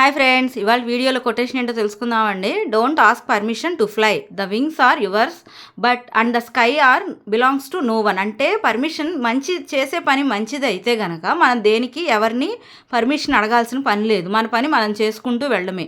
Hi friends ఇవాళ వీడియోలో quotation ఏంటో తెలుసుకుందామండి. Don't ask permission to fly the wings are yours but and the sky are belongs to no one అంటే permission మంచి చేసే పని మంచిది అయితే గనక మనం దేనికి ఎవరిని పర్మిషన్ అడగాల్సిన పని లేదు. మన పని మనం చేసుకుంటూ వెళ్ళడమే.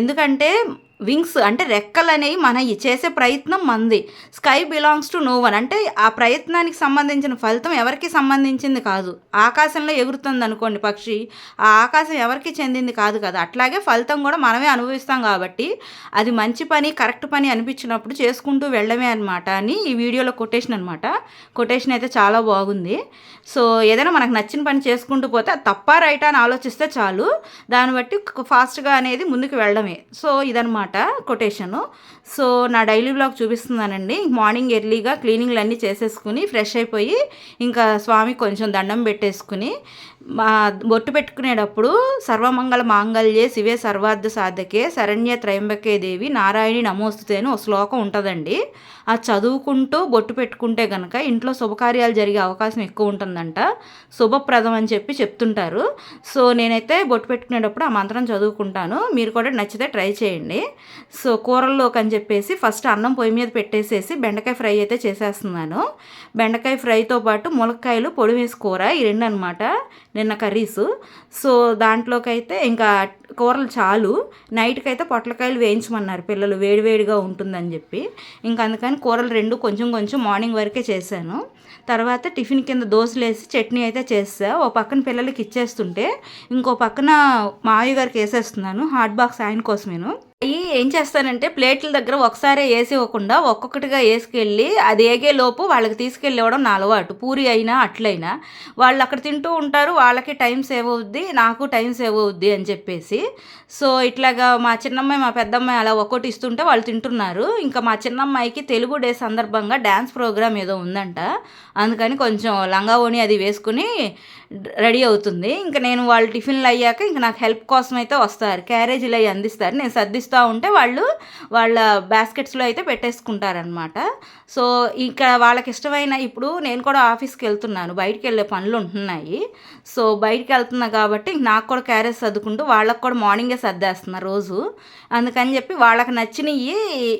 ఎందుకంటే వింగ్స్ అంటే రెక్కలు అనేవి మన చేసే ప్రయత్నం మంది. Sky belongs to no one. అంటే ఆ ప్రయత్నానికి సంబంధించిన ఫలితం ఎవరికి సంబంధించింది కాదు. ఆకాశంలో ఎగురుతుంది అనుకోండి పక్షి ఆ ఆకాశం ఎవరికి చెందింది కాదు కదా. అట్లాగే ఫలితం కూడా మనమే అనుభవిస్తాం కాబట్టి అది మంచి పని కరెక్ట్ పని అనిపించినప్పుడు చేసుకుంటూ వెళ్ళడమే అనమాట అని ఈ వీడియోలో కొటేషన్ అనమాట కొటేషన్ అయితే చాలా బాగుంది. సో ఏదైనా మనకు నచ్చిన పని చేసుకుంటూ పోతే తప్ప రైటా అని ఆలోచిస్తే చాలు. దాన్ని బట్టి ఫాస్ట్గా అనేది ముందుకు వెళ్ళడమే. సో ఇదనమాట కొటేషను. సో నా డైలీ బ్లాగ్ చూపిస్తున్నానండి. మార్నింగ్ ఎర్లీగా క్లీనింగ్లు అన్నీ చేసేసుకుని ఫ్రెష్ అయిపోయి ఇంకా స్వామి కొంచెం దండం పెట్టేసుకుని బొట్టు పెట్టుకునేటప్పుడు సర్వమంగళ మాంగళ్యే శివే సర్వార్థ సాధకే శరణ్య త్రయంబకే దేవి నారాయణి నమోస్తుతే అని ఒక శ్లోకం ఉంటుందండి. అది చదువుకుంటూ బొట్టు పెట్టుకుంటే కనుక ఇంట్లో శుభకార్యాలు జరిగే అవకాశం ఎక్కువ ఉంటుందంట. శుభప్రదం అని చెప్పి చెప్తుంటారు. సో నేనైతే బొట్టు పెట్టుకునేటప్పుడు ఆ మంత్రం చదువుకుంటాను. మీరు కూడా నచ్చితే ట్రై చేయండి. సో కూరల్లోకి అని చెప్పేసి ఫస్ట్ అన్నం పొయ్యి మీద పెట్టేసేసి బెండకాయ ఫ్రై అయితే చేసేస్తున్నాను. బెండకాయ ఫ్రైతో పాటు ములక్కాయలు పొడి వేసి కూర ఈ రెండు అనమాట నిన్న కర్రీస్. సో దాంట్లోకి అయితే ఇంకా కూరలు చాలు. నైట్కి అయితే పొట్లకాయలు వేయించమన్నారు. పిల్లలు వేడివేడిగా ఉంటుందని చెప్పి. ఇంకా అందుకని కూరలు రెండు కొంచెం కొంచెం మార్నింగ్ వరకే చేశాను. తర్వాత టిఫిన్ కింద దోశలు వేసి చట్నీ అయితే చేస్తా. ఓ పక్కన పిల్లలకి ఇచ్చేస్తుంటే ఇంకో పక్కన మావయ్య గారికి వేసేస్తున్నాను. హాట్ బాక్స్ ఆయన కోసమేను. అవి ఏం చేస్తానంటే ప్లేట్ల దగ్గర ఒకసారి వేసి ఇవ్వకుండా ఒక్కొక్కటిగా వేసుకెళ్ళి అది ఏగే లోపు వాళ్ళకి తీసుకెళ్ళి ఇవ్వడం నా అలవాటు. పూరి అయినా అట్లయినా వాళ్ళు అక్కడ తింటూ ఉంటారు. వాళ్ళకి టైం సేవ్ అవుద్ది నాకు టైం సేవ్ అవుద్ది అని చెప్పేసి. సో ఇట్లాగా మా చిన్నమ్మాయి మా పెద్దమ్మాయి అలా ఒక్కోటి ఇస్తుంటే వాళ్ళు తింటున్నారు. ఇంకా మా చిన్నమ్మాయికి తెలుగు డే సందర్భంగా డ్యాన్స్ ప్రోగ్రామ్ ఏదో ఉందంట. అందుకని కొంచెం లంగా ఓణి అది వేసుకుని రెడీ అవుతుంది. ఇంకా నేను వాళ్ళు టిఫిన్లు అయ్యాక ఇంకా నాకు హెల్ప్ కోసం అయితే వస్తారు. క్యారేజీలు అవి అందిస్తారు. నేను సర్దిస్తూ ఉంటే వాళ్ళు వాళ్ళ బాస్కెట్స్లో అయితే పెట్టేసుకుంటారనమాట సో ఇక్కడ వాళ్ళకి ఇష్టమైన ఇప్పుడు నేను కూడా ఆఫీస్కి వెళ్తున్నాను. బయటికి వెళ్ళే పనులు ఉంటున్నాయి. సో బయటికి వెళ్తున్నా కాబట్టి నాకు కూడా క్యారేజ్ సర్దుకుంటూ వాళ్ళకి కూడా మార్నింగే సర్దేస్తున్నారు రోజు. అందుకని చెప్పి వాళ్ళకి నచ్చినవి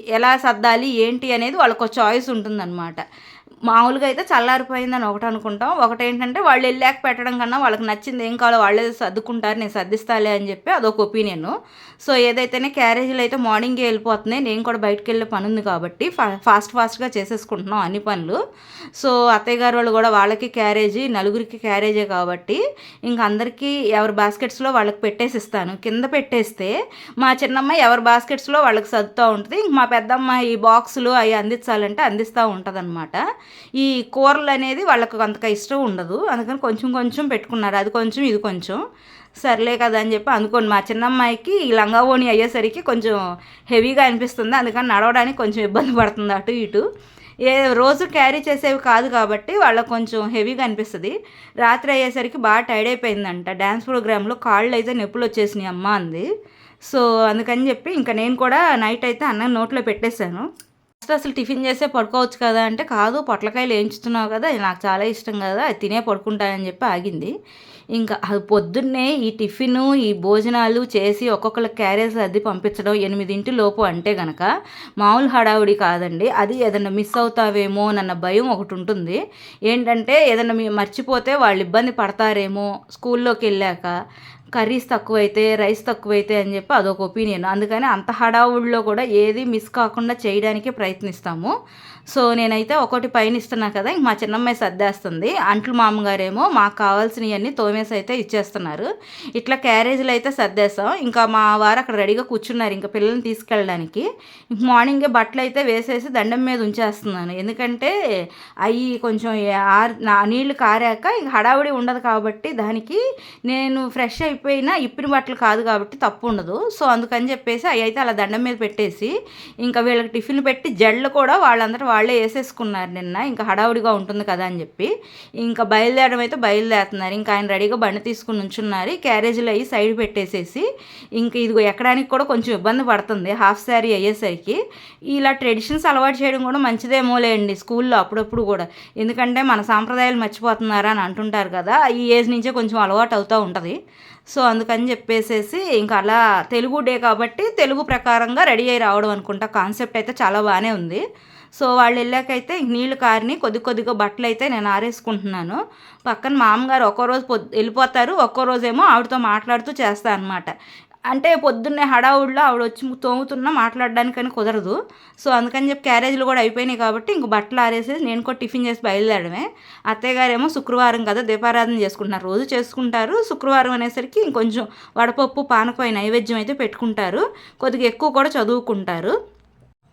ఎలా సర్దాలి ఏంటి అనేది వాళ్ళకు చాయిస్ ఉంటుందన్నమాట. మామూలుగా అయితే చల్లారిపోయిందని ఒకటి అనుకుంటాం. ఒకటి ఏంటంటే వాళ్ళు వెళ్ళాక పెట్టడం కన్నా వాళ్ళకి నచ్చింది ఏం కావాలో వాళ్ళే సర్దుకుంటారు నేను సర్దిస్తాలే అని చెప్పి అదొక ఒపీనియన్. సో ఏదైతేనే క్యారేజీలు అయితే మార్నింగే వెళ్ళిపోతున్నాయి నేను కూడా బయటకు వెళ్ళే పని ఉంది కాబట్టి ఫా ఫాస్ట్ ఫాస్ట్గా చేసేసుకుంటున్నాం అన్ని పనులు. సో అత్తయ్య గారు వాళ్ళు కూడా వాళ్ళకి క్యారేజీ నలుగురికి క్యారేజే కాబట్టి ఇంక అందరికీ ఎవరి బాస్కెట్స్లో వాళ్ళకి పెట్టేసి ఇస్తాను కింద పెట్టేస్తే మా చిన్నమ్మాయి ఎవరి బాస్కెట్స్లో వాళ్ళకి సర్దుతూ ఉంటుంది. ఇంక మా పెద్దమ్మ ఈ బాక్సులు అవి అందించాలంటే అందిస్తూ ఉంటుంది అనమాట ఈ కూరలు అనేది వాళ్ళకు అంతగా ఇష్టం ఉండదు. అందుకని కొంచెం కొంచెం పెట్టుకున్నారు. అది కొంచెం ఇది కొంచెం. సర్లే కదా అని చెప్పి అనుకోండి. మా చిన్నమ్మాయికి ఈ లంగా ఓణి అయ్యేసరికి కొంచెం హెవీగా అనిపిస్తుంది. అందుకని నడవడానికి కొంచెం ఇబ్బంది పడుతుంది అటు ఇటు. ఏ రోజు క్యారీ చేసేవి కాదు కాబట్టి వాళ్ళకి కొంచెం హెవీగా అనిపిస్తుంది. రాత్రి అయ్యేసరికి బాగా టైర్డ్ అయిపోయిందంట. డ్యాన్స్ ప్రోగ్రాంలో కాళ్ళు అయితే నొప్పులు వచ్చేసినాయి అమ్మ అంది. సో అందుకని చెప్పి ఇంకా నేను కూడా నైట్ అయితే అన్నం నోట్లో పెట్టేశాను. అసలు టిఫిన్ చేసే పడుకోవచ్చు కదా అంటే కాదు పొట్లకాయలు వేయించుతున్నావు కదా అది నాకు చాలా ఇష్టం కదా అది తినే పడుకుంటానని చెప్పి ఆగింది. ఇంకా అది పొద్దున్నే ఈ టిఫిన్ ఈ భోజనాలు చేసి ఒక్కొక్కరు క్యారేజ్ అది పంపించడం ఎనిమిదింటి లోపు అంటే గనక మామూలు హడావుడి కాదండి. అది ఏదన్నా మిస్ అవుతావేమో అన్న భయం ఒకటి ఉంటుంది. ఏంటంటే ఏదన్నా మర్చిపోతే వాళ్ళు ఇబ్బంది పడతారేమో స్కూల్లోకి వెళ్ళాక కర్రీస్ తక్కువైతే రైస్ తక్కువైతే అని చెప్పి అదొక ఒపీనియన్ అందుకని అంత హడావుడిలో కూడా ఏది మిస్ కాకుండా చేయడానికి ప్రయత్నిస్తాము. సో నేనైతే ఒకటి పైన ఇస్తున్నా కదా ఇంక మా చిన్నమ్మాయి సర్దేస్తుంది. అంట్లు మామగారేమో మాకు కావాల్సినవన్నీ తోమేసి అయితే ఇచ్చేస్తున్నారు. ఇట్లా క్యారేజీలు అయితే సర్దేస్తాం. ఇంకా మా వారు అక్కడ రెడీగా కూర్చున్నారు ఇంకా పిల్లల్ని తీసుకెళ్ళడానికి. మార్నింగే బట్టలు అయితే వేసేసి దండం మీద ఉంచేస్తున్నాను. ఎందుకంటే అవి కొంచెం నా నీళ్ళు కారాక ఇంక హడావుడి ఉండదు కాబట్టి దానికి నేను ఫ్రెష్ అయిపోయినా ఇప్పిన బట్టలు కాదు కాబట్టి తప్పు ఉండదు. సో అందుకని చెప్పేసి అవి అయితే అలా దండం మీద పెట్టేసి ఇంకా వీళ్ళకి టిఫిన్ పెట్టి జడ్లు కూడా వాళ్ళందరూ వాళ్ళే వేసేసుకున్నారు నిన్న. ఇంకా హడావుడిగా ఉంటుంది కదా అని చెప్పి. ఇంకా బయలుదేరడం అయితే బయలుదేరుతున్నారు. ఇంకా ఆయన రెడీగా బండి తీసుకుని ఉంచున్నారు క్యారేజీలు అయ్యి సైడ్ పెట్టేసేసి ఇంకా ఇదిగో ఎక్కడానికి కూడా కొంచెం ఇబ్బంది పడుతుంది. హాఫ్ శారీ అయ్యేసరికి. ఇలా ట్రెడిషన్స్ అలవాటు చేయడం కూడా మంచిదేమో లేండి స్కూల్లో అప్పుడప్పుడు కూడా. ఎందుకంటే మన సాంప్రదాయాలు మర్చిపోతున్నారా అని అంటుంటారు కదా. ఈ ఏజ్ నుంచే కొంచెం అలవాటు అవుతూ ఉంటుంది. సో అందుకని చెప్పేసేసి ఇంకా అలా తెలుగు డే కాబట్టి తెలుగు ప్రకారంగా రెడీ అయ్యి రావడం అనుకుంటా. కాన్సెప్ట్ అయితే చాలా బాగానే ఉంది. సో వాళ్ళు వెళ్ళాకైతే నీళ్ళు కారిని కొద్ది కొద్దిగా బట్టలు అయితే నేను ఆరేసుకుంటున్నాను. పక్కన మామగారు ఒక్కో రోజు పొద్దు వెళ్ళిపోతారు ఒక్కో రోజేమో ఆవిడతో మాట్లాడుతూ చేస్తా అనమాట అంటే పొద్దున్నే హడావుడిలో ఆవిడ వచ్చి తోముతున్నా మాట్లాడడానికని కుదరదు. సో అందుకని చెప్పి క్యారేజీలు కూడా అయిపోయినాయి కాబట్టి ఇంక బట్టలు ఆరేసేసి నేను కూడా టిఫిన్ చేసి బయలుదేరడమే. అత్తయ్య గారేమో శుక్రవారం కదా దీపారాధన చేసుకుంటున్నారు. రోజు చేసుకుంటారు. శుక్రవారం అనేసరికి ఇంకొంచెం వడపప్పు పానకం నైవేద్యం అయితే పెట్టుకుంటారు. కొద్దిగా ఎక్కువ కూడా చదువుకుంటారు.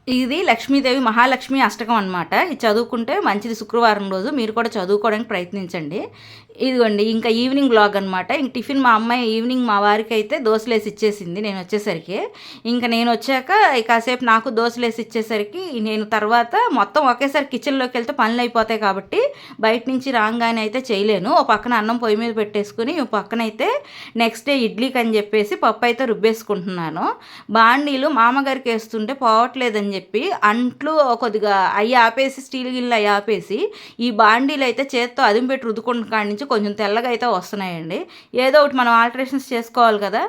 ఇది లక్ష్మీదేవి మహాలక్ష్మి అష్టకం అనమాట ఇది చదువుకుంటే మంచిది. శుక్రవారం రోజు మీరు కూడా చదువుకోవడానికి ప్రయత్నించండి. ఇదిగోండి ఇంకా ఈవినింగ్ బ్లాగ్ అనమాట ఇంక టిఫిన్ మా అమ్మాయి ఈవినింగ్ మా వారికి అయితే దోశలేసి ఇచ్చేసింది నేను వచ్చేసరికి. ఇంకా నేను వచ్చాక కాసేపు నాకు దోశలేసి ఇచ్చేసరికి నేను తర్వాత మొత్తం ఒకేసారి కిచెన్లోకి వెళ్తే పనులు అయిపోతాయి కాబట్టి బయట నుంచి రాగానే అయితే చేయలేను. ఓ పక్కన అన్నం పొయ్యి మీద పెట్టేసుకుని ఓ పక్కన అయితే నెక్స్ట్ డే ఇడ్లీకి అని చెప్పేసి పప్పు అయితే రుబ్బేసుకుంటున్నాను. బాండీలు మామగారికి వేస్తుంటే పోవట్లేదని చెప్పి అంట్లు కొద్దిగా అవి ఆపేసి స్టీల్ గిన్నెలు అవి ఆపేసి ఈ బాండీలు అయితే చేత్తో అదిం పెట్టి రుద్దుకుంటున్న కాడి నుంచి కొంచెం తెల్లగా అయితే వస్తున్నాయండి. ఏదో ఒకటి మనం ఆల్టరేషన్స్ చేసుకోవాలి కదా.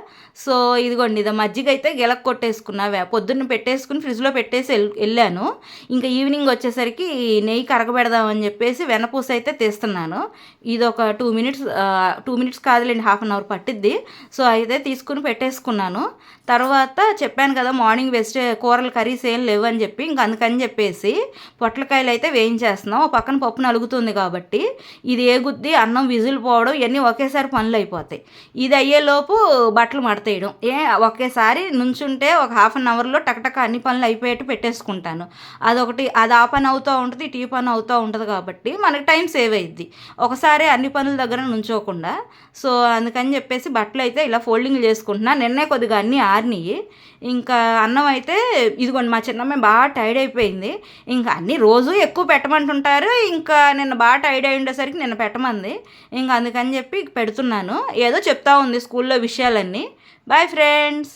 సో ఇదిగోండి ఇది మజ్జిగ అయితే గిలక్ కొట్టేసుకున్నా పొద్దున్న పెట్టేసుకుని ఫ్రిడ్జ్లో పెట్టేసి వెళ్ళాను ఇంకా ఈవినింగ్ వచ్చేసరికి నెయ్యి కరగబెడదామని చెప్పేసి వెనపూస అయితే తీస్తున్నాను. ఇది ఒక టూ మినిట్స్ టూ మినిట్స్ కాదులేండి హాఫ్ అన్ అవర్ పట్టిద్ది. సో అయితే తీసుకుని పెట్టేసుకున్నాను. తర్వాత చెప్పాను కదా మార్నింగ్ వెజిటే కూరలు కర్రీస్ ఏం లేవు అని చెప్పి ఇంక అందుకని చెప్పేసి పొట్లకాయలు అయితే వేయించేస్తున్నాం పక్కన పప్పు నలుగుతుంది కాబట్టి ఇది ఏ గుద్ది అన్నం విజులు పోవడం ఇవన్నీ ఒకేసారి పనులు అయిపోతాయి. ఇది అయ్యేలోపు బట్టలు మడతేయడం. ఏ ఒకేసారి నుంచుంటే ఒక హాఫ్ అన్ అవర్లో టకటక అన్ని పనులు అయిపోయేట్టు పెట్టేసుకుంటాను. అదొకటి అది ఆ పని అవుతూ ఉంటుంది టీ పని అవుతూ ఉంటుంది కాబట్టి మనకి టైం సేవ్ అయ్యిద్ది ఒకసారి అన్ని పనుల దగ్గర నుంచోకుండా సో అందుకని చెప్పేసి బట్టలు అయితే ఇలా ఫోల్డింగ్ చేసుకుంటున్నా. నిన్నే కొద్దిగా అన్నీ ఆరినాయి ఇంకా అన్నం అయితే ఇదిగోండి మా చిన్న మేము బాగా టైర్డ్ అయిపోయింది. ఇంకా అన్ని రోజు ఎక్కువ పెట్టమంటుంటారు. ఇంకా నిన్న బాగా టైర్డ్ అయి ఉండేసరికి నిన్న పెట్టమంది. ఇంకా అందుకని చెప్పి పెడుతున్నాను. ఏదో చెప్తా ఉంది స్కూల్లో విషయాలన్నీ. Bye friends